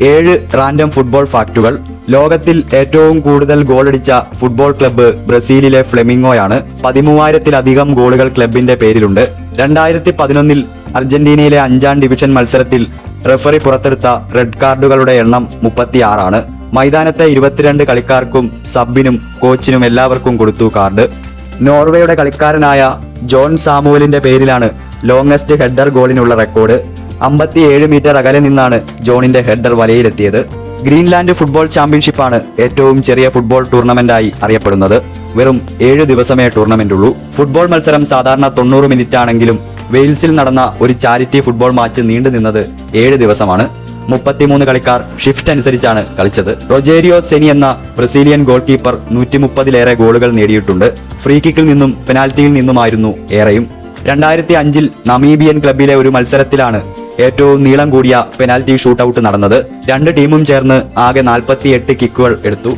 ഏഴ് random football ഫാക്റ്റുകൾ ലോകത്തിൽ ഏറ്റവും കൂടുതൽ ഗോളടിച്ച ഫുട്ബോൾ ക്ലബ്ബ് ബ്രസീലിലെ ഫ്ലെമിംഗോയാണ്. പതിമൂവായിരത്തിലധികം ഗോളുകൾ ക്ലബിന്റെ പേരിലുണ്ട്. രണ്ടായിരത്തി പതിനൊന്നിൽ അർജന്റീനയിലെ അഞ്ചാം ഡിവിഷൻ മത്സരത്തിൽ റെഫറി പുറത്തെടുത്ത റെഡ് കാർഡുകളുടെ എണ്ണം മുപ്പത്തിയാറാണ്. മൈതാനത്തെ ഇരുപത്തിരണ്ട് കളിക്കാർക്കും സബിനും കോച്ചിനും എല്ലാവർക്കും കൊടുത്തു കാർഡ്. നോർവേയുടെ കളിക്കാരനായ ജോൺ സാമുവലിന്റെ പേരിലാണ് ലോങ്സ്റ്റ് ഹെഡർ ഗോളിനുള്ള റെക്കോർഡ്. അമ്പത്തിയേഴ് മീറ്റർ അകലെ നിന്നാണ് ജോണിന്റെ ഹെഡർ വലയിലെത്തിയത്. ഗ്രീൻലാൻഡ് ഫുട്ബോൾ ചാമ്പ്യൻഷിപ്പാണ് ഏറ്റവും ചെറിയ ഫുട്ബോൾ ടൂർണമെന്റായി അറിയപ്പെടുന്നത്. വെറും ഏഴ് ദിവസമേ ടൂർണമെന്റ് ഉള്ളൂ ഫുട്ബോൾ മത്സരം സാധാരണ തൊണ്ണൂറ് മിനിറ്റ് ആണെങ്കിലും വെയിൽസിൽ നടന്ന ഒരു ചാരിറ്റി ഫുട്ബോൾ മാച്ച് നീണ്ടു നിന്നത് ഏഴ് ദിവസമാണ്. മുപ്പത്തിമൂന്ന് കളിക്കാർ ഷിഫ്റ്റ് അനുസരിച്ചാണ് കളിച്ചത്. റൊജേരിയോ സെനി എന്ന ബ്രസീലിയൻ ഗോൾ കീപ്പർ നൂറ്റി മുപ്പതിലേറെ ഗോളുകൾ നേടിയിട്ടുണ്ട്. ഫ്രീ കിക്കിൽ നിന്നും പെനാൽറ്റിയിൽ നിന്നുമായിരുന്നു ഏറെയും. രണ്ടായിരത്തി അഞ്ചിൽ നമീബിയൻ ക്ലബിലെ ഒരു മത്സരത്തിലാണ് ഏറ്റവും നീളം കൂടിയ പെനാൽറ്റി ഷൂട്ടൌട്ട് നടന്നത്. രണ്ട് ടീമും ചേർന്ന് ആകെ നാൽപ്പത്തിയെട്ട് കിക്കുകൾ എടുത്തു.